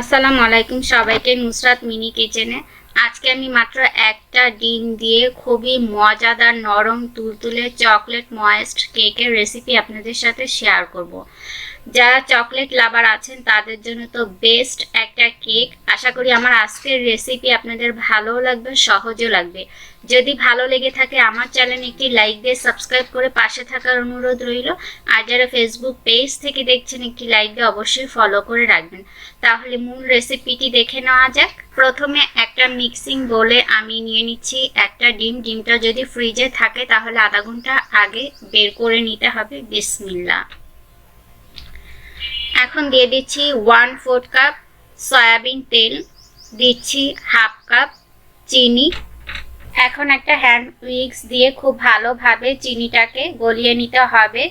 আসসালামু আলাইকুম সবাইকে নুসরাত মিনি কিচেনে। আজকে আমি মাত্র একটা ডিম দিয়ে খুবই মজাদার নরম তুলতুলে চকলেট ময়েস্ট কেকের রেসিপি আপনাদের সাথে শেয়ার করব। যারা চকলেট লাভার আছেন, তাদের জন্য তো বেস্ট একটা কেক আশা করি আমার আজকের রেসিপি আপনাদের ভালোও লাগবে, সহজও লাগবে। যদি ভালো লেগে থাকে, আমার চ্যানেল একটি লাইক দিয়ে সাবস্ক্রাইব করে পাশে থাকার অনুরোধ রইল। আর যারা ফেসবুক পেজ থেকে দেখছেন, একটি লাইক দিয়ে অবশ্যই ফলো করে রাখবেন। তাহলে মূল রেসিপিটি দেখে নেওয়া যাক। প্রথমে একটা মিক্সিং বলে আমি নিয়ে নিচ্ছি একটা ডিম। ডিমটা যদি ফ্রিজে থাকে তাহলে আধা ঘণ্টা আগে বের করে নিতে হবে। বিসমিল্লা এখন দিয়ে দিচ্ছি ওয়ান ফোর্থ কাপ সয়াবিন তেল। দিচ্ছি হাফ কাপ চিনি। এখন একটা হ্যান্ড উইক্স দিয়ে খুব ভালোভাবে চিনিটাকে গলিয়ে নিতে হবে।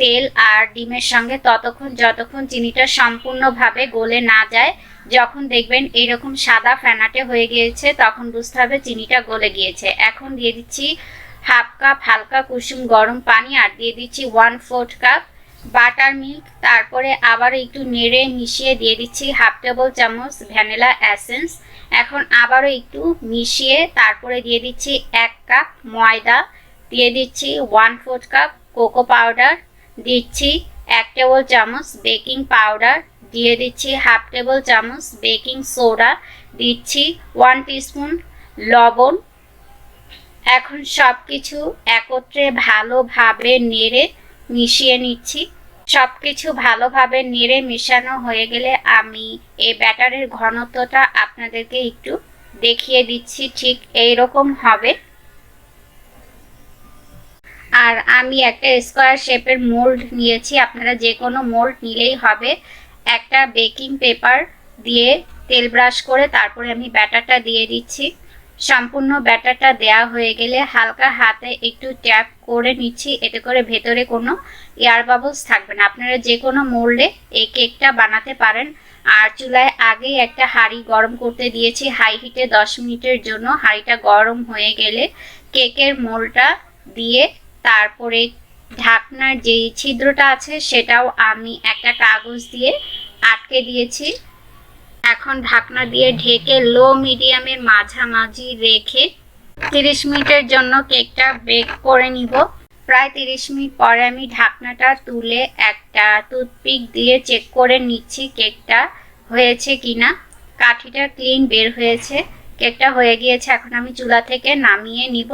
তেল আর ডিমের সঙ্গে ততক্ষণ যতক্ষণ চিনিটা সম্পূর্ণভাবে গলে না যায় যখন দেখবেন এইরকম সাদা ফ্যানাটে হয়ে গিয়েছে, তখন বুঝতে হবে চিনিটা গলে গিয়েছে। এখন দিয়ে দিচ্ছি হাফ কাপ হালকা কুসুম গরম পানি আর দিয়ে দিচ্ছি one fourth cup buttermilk তারপরে আবার একটু নেড়ে মিশিয়ে দিয়ে দিচ্ছি হাফ টেবিল চামচ ভ্যানিলা অ্যাসেন্স এখন আবারও একটু মিশিয়ে তারপরে দিয়ে দিচ্ছি এক কাপ ময়দা। দিয়ে দিচ্ছি one fourth cup cocoa powder দিচ্ছি এক টেবিল চামচ বেকিং পাউডার দিয়ে দিচ্ছি হাফ টেবিল চামচ বেকিং সোডা, দিচ্ছি ওয়ান টিস্পুন লবণ। এখন সব কিছু একত্রে ভালোভাবে নেড়ে মিশিয়ে নিচ্ছি। সব কিছু ভালোভাবে নেড়ে মেশানো হয়ে গেলে আমি এই ব্যাটারের ঘনত্বটা আপনাদেরকে একটু দেখিয়ে দিচ্ছি, ঠিক এই রকম হবে। আর আমি একটা স্কোয়ার শেপের মোল্ড নিয়েছি, আপনারা যে কোনো মোল্ড নিলেই হবে। একটা বেকিং পেপার দিয়ে তেল ব্রাশ করে তারপরে আমি ব্যাটারটা দিয়ে দিচ্ছি। সম্পূর্ণ ব্যাটারটা দেয়া হয়ে গেলে হালকা হাতে একটু ট্যাপ করে নিচ্ছি। এতে করে ভেতরে কোনো এয়ার বাবলস থাকবে না। আপনারা যে কোনো মোল্ডে এই কেকটা বানাতে পারেন। আর চুলায় আগেই একটা হাঁড়ি গরম করতে দিয়েছি। হাই হিটে দশ মিনিটের জন্য হাঁড়িটা গরম হয়ে গেলে কেকের মোলটা দিয়ে তারপরে ঢাকনার যে ছিদ্রটা আছে সেটাও আমি একটা কাগজ দিয়ে আটকে দিয়েছি। এখন ঢাকনা দিয়ে ঢেকে লো মিডিয়ামের মাঝামাঝি রেখে তিরিশ মিনিটের জন্য কেকটা বেক করে নিব। প্রায় তিরিশ মিনিট পরে আমি ঢাকনাটা তুলে একটা টুথপিক দিয়ে চেক করে নিচ্ছি কেকটা হয়েছে কিনা। কাঠিটা ক্লিন বের হয়েছে। কেকটা হয়ে গিয়েছে, এখন আমি চুলা থেকে নামিয়ে নিব।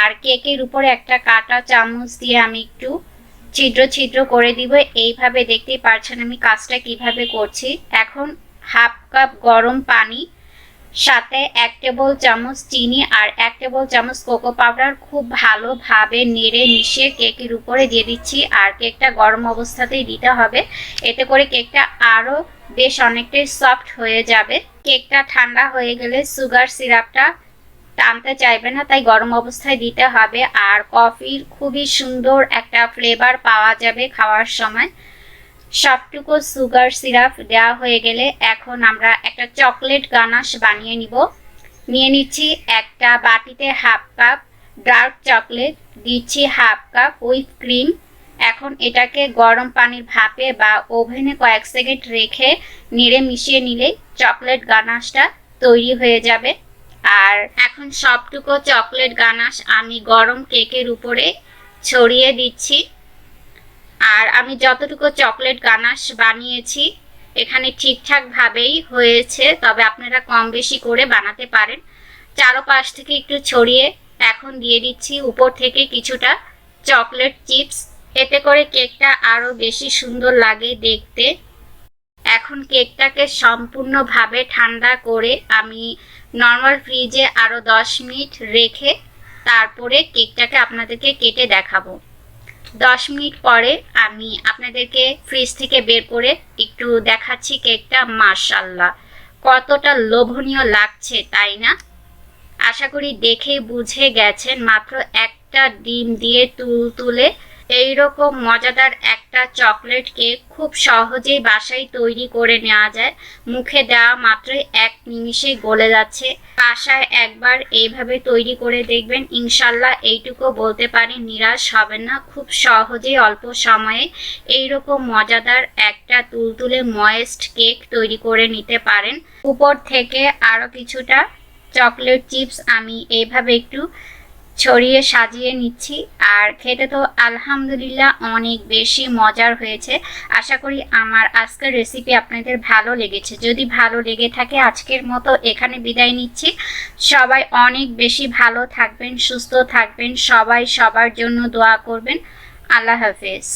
আর কেকের উপরে একটা কাটা চামচ দিয়ে আমি একটু ছিদ্র ছিদ্র করে দিব। এইভাবে দেখতেই পারছেন আমি কাজটা কীভাবে করছি। এখন হাফ কাপ গরম পানি, সাথে এক টেবিল চামচ চিনি আর এক টেবিল চামচ কোকো পাউডার খুব ভালোভাবে নেড়ে মিশিয়ে কেকের উপরে দিয়ে দিচ্ছি। আর কেকটা গরম অবস্থাতেই দিতে হবে। এতে করে কেকটা আরও বেশ অনেকটাই সফট হয়ে যাবে। কেকটা ঠান্ডা হয়ে গেলে সুগার সিরাপটা টানতে চাইবে না, তাই গরম অবস্থায় দিতে হবে। আর কফির খুবই সুন্দর একটা ফ্লেভার পাওয়া যাবে খাওয়ার সময়। সবটুকু সুগার সিরাপ দেওয়া হয়ে গেলে এখন আমরা একটা চকলেট গানাশ বানিয়ে নিব। নিয়ে নিচ্ছি একটা বাটিতে হাফ কাপ ডার্ক চকলেট দিচ্ছি হাফ কাপ উইথ ক্রিম এখন এটাকে গরম পানির ভাপে বা ওভেনে কয়েক সেকেন্ড রেখে নেড়ে মিশিয়ে নিলে চকলেট গানাশটা তৈরি হয়ে যাবে। আর এখন সবটুকু চকলেট গানাশ আমি গরম কেকের উপরে ছড়িয়ে দিচ্ছি। আর আমি যতটুকু চকলেট গানাশ বানিয়েছি, এখানে ঠিকঠাকভাবেই হয়েছে, তবে আপনারা কম বেশি করে বানাতে পারেন। চারোপাশ থেকে একটু ছড়িয়ে এখন দিয়ে দিচ্ছি, উপর থেকে কিছুটা চকলেট চিপস। এতে করে কেকটা আরও বেশি সুন্দর লাগে দেখতে। এখন কেকটাকে সম্পূর্ণভাবে ঠান্ডা করে আমি নর্মাল ফ্রিজে আরও দশ মিনিট রেখে তারপরে কেকটাকে আপনাদেরকে কেটে দেখাবো। দশ মিনিট পরে আমি আপনাদেরকে ফ্রিজ থেকে বের করে একটু দেখাচ্ছি কেকটা মার্শাল্লাহ কতটা লোভনীয় লাগছে, তাই না? আশা করি দেখে বুঝে গেছেন, মাত্র একটা ডিম দিয়ে তুল তুলে এইরকম মজাদার মজাদার একটা চকলেট কেক খুব সহজেই বাসায় তৈরি করে নেওয়া যায়। মুখে দেওয়া মাত্রই এক নিমিষেই গলে যাচ্ছে। বাসায় একবার এইভাবে তৈরি করে দেখবেন, ইনশাল্লাহ এইটুকু বলতে পারি নিরাশ হবেন না। খুব সহজেই অল্প সময়ে এইরকম মজাদার একটা তুলতুলে ময়েস্ট কেক তৈরি করে নিতে পারেন। উপর থেকে আরও কিছুটা চকলেট চিপস আমি এইভাবে একটু ছড়িয়ে সাজিয়ে নিচ্ছি। আর খেতে তো আলহামদুলিল্লাহ অনেক বেশি মজার হয়েছে। আশা করি আমার আজকের রেসিপি আপনাদের ভালো লেগেছে। যদি ভালো লেগে থাকে আজকের মতো এখানে বিদায় নিচ্ছি। সবাই অনেক বেশি ভালো থাকবেন, সুস্থ থাকবেন। সবাই সবার জন্য দোয়া করবেন। আল্লাহ হাফেজ।